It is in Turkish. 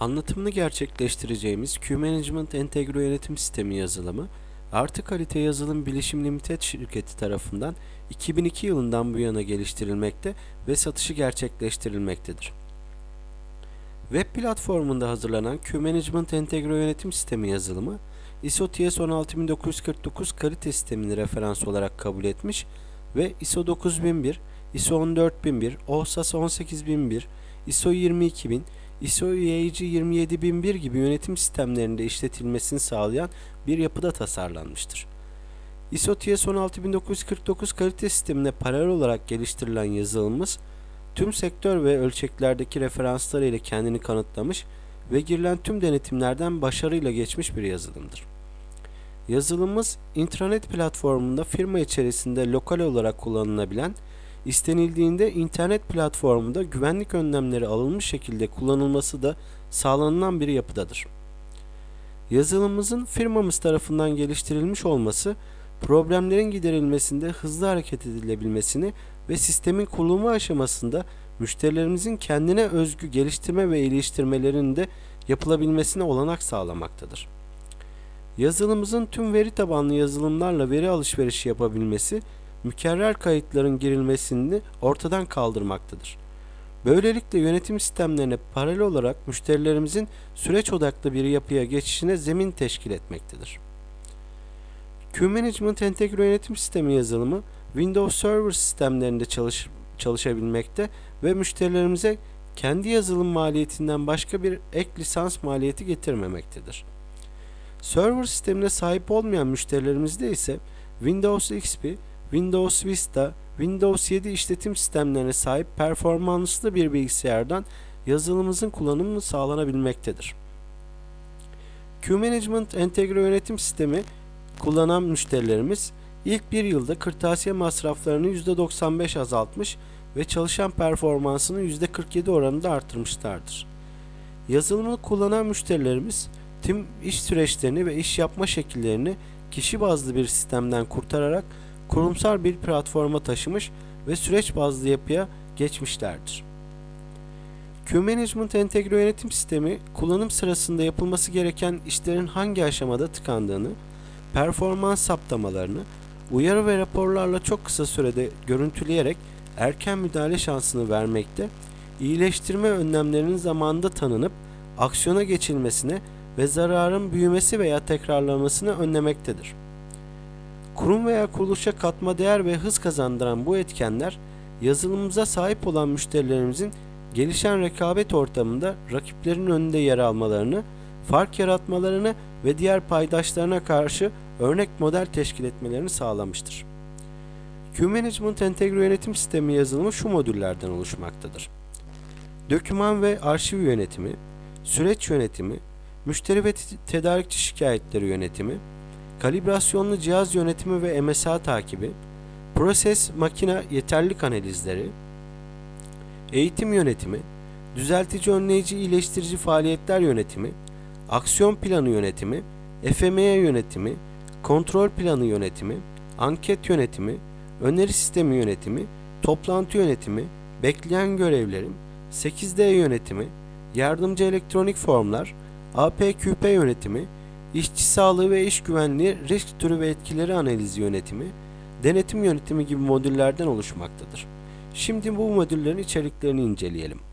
Anlatımını gerçekleştireceğimiz Q-Management Entegre Yönetim Sistemi yazılımı, Artı Kalite Yazılım Bilişim Limited şirketi tarafından 2002 yılından bu yana geliştirilmekte ve satışı gerçekleştirilmektedir. Web platformunda hazırlanan Q-Management Entegre Yönetim Sistemi yazılımı, ISO TS 16949 kalite sistemini referans olarak kabul etmiş ve ISO 9001, ISO 14001, OHSAS 18001, ISO 22000, ISO UAG 27001 gibi yönetim sistemlerinde işletilmesini sağlayan bir yapıda tasarlanmıştır. ISO TS 16949 kalite sistemine paralel olarak geliştirilen yazılımımız, tüm sektör ve ölçeklerdeki referansları ile kendini kanıtlamış ve girilen tüm denetimlerden başarıyla geçmiş bir yazılımdır. Yazılımımız intranet platformunda firma içerisinde lokal olarak kullanılabilen, istenildiğinde internet platformunda güvenlik önlemleri alınmış şekilde kullanılması da sağlanılan bir yapıdadır. Yazılımımızın firmamız tarafından geliştirilmiş olması, problemlerin giderilmesinde hızlı hareket edilebilmesini ve sistemin kurulumu aşamasında müşterilerimizin kendine özgü geliştirme ve iyileştirmelerinin de yapılabilmesine olanak sağlamaktadır. Yazılımımızın tüm veri tabanlı yazılımlarla veri alışverişi yapabilmesi, mükerrer kayıtların girilmesini ortadan kaldırmaktadır. Böylelikle yönetim sistemlerine paralel olarak müşterilerimizin süreç odaklı bir yapıya geçişine zemin teşkil etmektedir. Q-Management Entegre Yönetim Sistemi yazılımı Windows Server sistemlerinde çalış, çalışabilmekte ve müşterilerimize kendi yazılım maliyetinden başka bir ek lisans maliyeti getirmemektedir. Server sistemine sahip olmayan müşterilerimizde ise Windows XP, Windows Vista, Windows 7 işletim sistemlerine sahip performanslı bir bilgisayardan yazılımımızın kullanımı sağlanabilmektedir. Q-Management Entegre Yönetim Sistemi kullanan müşterilerimiz ilk bir yılda kırtasiye masraflarını %95 azaltmış ve çalışan performansını %47 oranında artırmışlardır. Yazılımı kullanan müşterilerimiz tüm iş süreçlerini ve iş yapma şekillerini kişi bazlı bir sistemden kurtararak kurumsal bir platforma taşımış ve süreç bazlı yapıya geçmişlerdir. Q-Management Entegre Yönetim Sistemi kullanım sırasında yapılması gereken işlerin hangi aşamada tıkandığını, performans saptamalarını, uyarı ve raporlarla çok kısa sürede görüntüleyerek erken müdahale şansını vermekte, iyileştirme önlemlerinin zamanında tanınıp aksiyona geçilmesine ve zararın büyümesi veya tekrarlanmasını önlemektedir. Kurum veya kuruluşa katma değer ve hız kazandıran bu etkenler, yazılımımıza sahip olan müşterilerimizin gelişen rekabet ortamında rakiplerin önünde yer almalarını, fark yaratmalarını ve diğer paydaşlarına karşı örnek model teşkil etmelerini sağlamıştır. Q-Management Entegre Yönetim Sistemi yazılımı şu modüllerden oluşmaktadır. Döküman ve arşiv yönetimi, süreç yönetimi, müşteri ve tedarikçi şikayetleri yönetimi, kalibrasyonlu cihaz yönetimi ve MSA takibi, proses makine yeterlilik analizleri, eğitim yönetimi, düzeltici önleyici iyileştirici faaliyetler yönetimi, aksiyon planı yönetimi, FME yönetimi, kontrol planı yönetimi, anket yönetimi, öneri sistemi yönetimi, toplantı yönetimi, bekleyen görevlerim, 8D yönetimi, yardımcı elektronik formlar, APQP yönetimi, işçi sağlığı ve iş güvenliği risk türü ve etkileri analizi yönetimi, denetim yönetimi gibi modüllerden oluşmaktadır. Şimdi bu modüllerin içeriklerini inceleyelim.